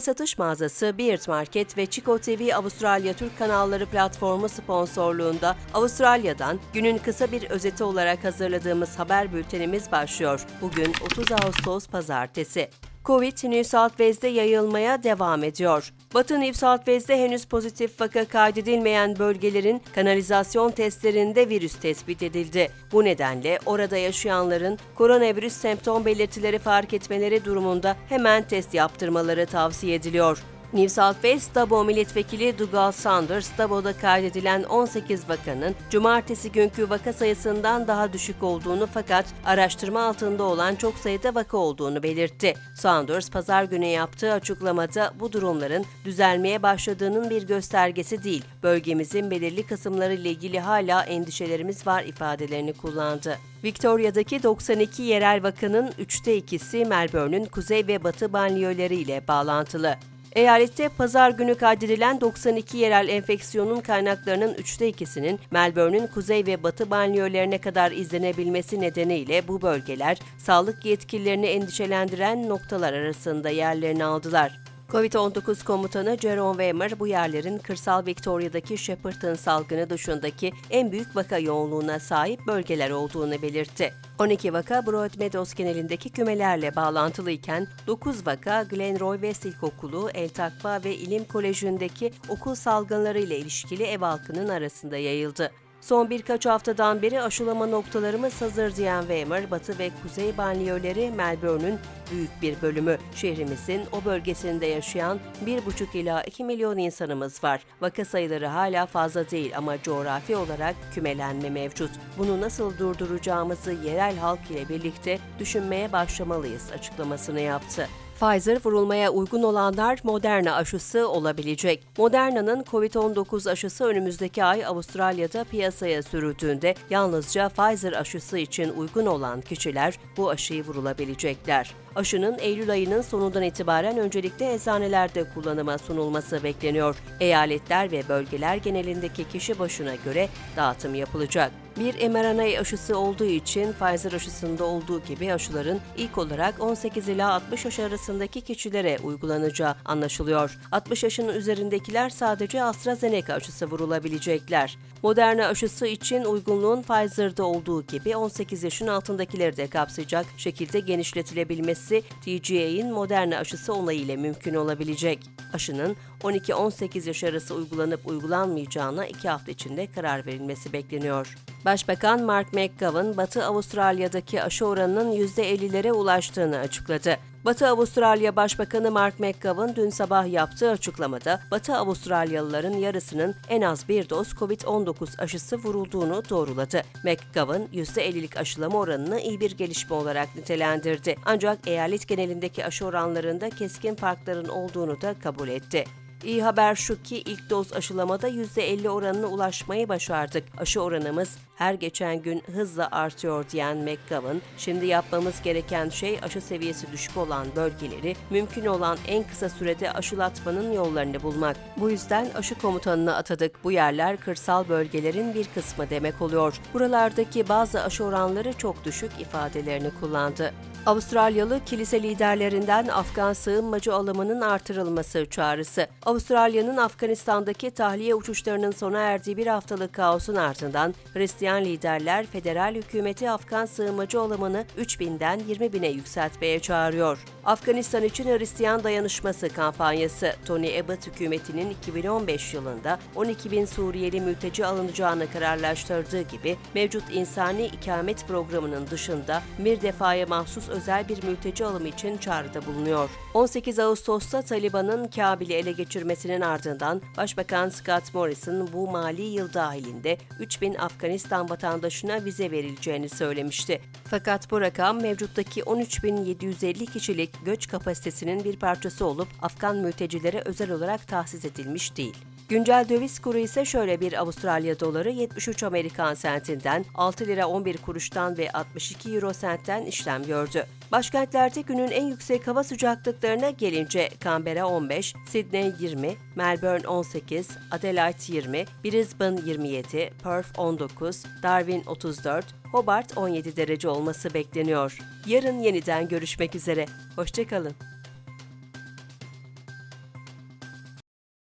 satış mağazası Beard Market ve Chico TV Avustralya Türk kanalları platformu sponsorluğunda Avustralya'dan günün kısa bir özeti olarak hazırladığımız haber bültenimiz başlıyor. Bugün 30 Ağustos Pazartesi. Covid New South Wales'de yayılmaya devam ediyor. Batı New South Wales'de henüz pozitif vaka kaydedilmeyen bölgelerin kanalizasyon testlerinde virüs tespit edildi. Bu nedenle orada yaşayanların koronavirüs semptom belirtileri fark etmeleri durumunda hemen test yaptırmaları tavsiye ediliyor. New South Wales Dabo Milletvekili Dougal Sanders, Dabo'da kaydedilen 18 vakanın cumartesi günkü vaka sayısından daha düşük olduğunu fakat araştırma altında olan çok sayıda vaka olduğunu belirtti. Sanders, pazar günü yaptığı açıklamada bu durumların düzelmeye başladığının bir göstergesi değil, bölgemizin belirli kısımları ile ilgili hala endişelerimiz var ifadelerini kullandı. Victoria'daki 92 yerel vakanın 3'te 2'si Melbourne'ün kuzey ve batı banliyöleri ile bağlantılı. Eyalette pazar günü kaydedilen 92 yerel enfeksiyonun kaynaklarının üçte ikisinin Melbourne'ün kuzey ve batı banliyölerine kadar izlenebilmesi nedeniyle bu bölgeler sağlık yetkililerini endişelendiren noktalar arasında yerlerini aldılar. Covid-19 komutanı Jerome Wehmer bu yerlerin kırsal Victoria'daki Shepparton salgını dışındaki en büyük vaka yoğunluğuna sahip bölgeler olduğunu belirtti. 12 vaka Broadmeadows genelindeki kümelerle bağlantılıyken 9 vaka Glenroy West İlkokulu, El Takva ve İlim Koleji'ndeki okul salgınları ile ilişkili ev halkının arasında yayıldı. Son birkaç haftadan beri aşılama noktalarımız hazır diyen Weimar, batı ve kuzey banliyöleri Melbourne'ün büyük bir bölümü. Şehrimizin o bölgesinde yaşayan 1,5 ila 2 milyon insanımız var. Vaka sayıları hala fazla değil ama coğrafi olarak kümelenme mevcut. Bunu nasıl durduracağımızı yerel halk ile birlikte düşünmeye başlamalıyız açıklamasını yaptı. Pfizer vurulmaya uygun olanlar Moderna aşısı olabilecek. Moderna'nın COVID-19 aşısı önümüzdeki ay Avustralya'da piyasaya sürüldüğünde yalnızca Pfizer aşısı için uygun olan kişiler bu aşıyı vurulabilecekler. Aşının Eylül ayının sonundan itibaren öncelikle eczanelerde kullanıma sunulması bekleniyor. Eyaletler ve bölgeler genelindeki kişi başına göre dağıtım yapılacak. Bir mRNA aşısı olduğu için Pfizer aşısında olduğu gibi aşıların ilk olarak 18 ila 60 yaş arasındaki kişilere uygulanacağı anlaşılıyor. 60 yaşın üzerindekiler sadece AstraZeneca aşısı vurulabilecekler. Moderna aşısı için uygunluğun Pfizer'da olduğu gibi 18 yaşın altındakileri de kapsayacak şekilde genişletilebilmesi TGA'in Moderna aşısı onayı ile mümkün olabilecek. Aşının 12-18 yaş arası uygulanıp uygulanmayacağına iki hafta içinde karar verilmesi bekleniyor. Başbakan Mark McGovern, Batı Avustralya'daki aşı oranının %50'lere ulaştığını açıkladı. Batı Avustralya Başbakanı Mark McGovern dün sabah yaptığı açıklamada Batı Avustralyalıların yarısının en az bir doz COVID-19 aşısı vurulduğunu doğruladı. McGovern %50'lik aşılama oranını iyi bir gelişme olarak nitelendirdi. Ancak eyalet genelindeki aşı oranlarında keskin farkların olduğunu da kabul etti. İyi haber şu ki ilk doz aşılamada %50 oranına ulaşmayı başardık. Aşı oranımız her geçen gün hızla artıyor diyen McGovern, şimdi yapmamız gereken şey aşı seviyesi düşük olan bölgeleri mümkün olan en kısa sürede aşılatmanın yollarını bulmak. Bu yüzden aşı komutanına atadık. Bu yerler kırsal bölgelerin bir kısmı demek oluyor. Buralardaki bazı aşı oranları çok düşük ifadelerini kullandı. Avustralyalı kilise liderlerinden Afgan sığınmacı alımının artırılması çağrısı. Avustralya'nın Afganistan'daki tahliye uçuşlarının sona erdiği bir haftalık kaosun ardından Hristiyan liderler federal hükümeti Afgan sığınmacı alımını 3000'den 20 bine yükseltmeye çağırıyor. Afganistan için Hristiyan Dayanışması kampanyası Tony Abbott hükümetinin 2015 yılında 12 bin Suriyeli mülteci alınacağını kararlaştırdığı gibi mevcut insani ikamet programının dışında bir defaya mahsus özel bir mülteci alımı için çağrıda bulunuyor. 18 Ağustos'ta Taliban'ın Kabil'i ele geçirmesinin ardından Başbakan Scott Morrison bu mali yıl dahilinde 3000 Afganistan vatandaşına vize verileceğini söylemişti. Fakat bu rakam mevcuttaki 13.750 kişilik göç kapasitesinin bir parçası olup Afgan mültecilere özel olarak tahsis edilmiş değil. Güncel döviz kuru ise şöyle bir Avustralya doları 73 Amerikan sentinden, 6 lira 11 kuruştan ve 62 euro sentten işlem gördü. Başkentlerde günün en yüksek hava sıcaklıklarına gelince Canberra 15, Sydney 20, Melbourne 18, Adelaide 20, Brisbane 27, Perth 19, Darwin 34, Hobart 17 derece olması bekleniyor. Yarın yeniden görüşmek üzere. Hoşçakalın.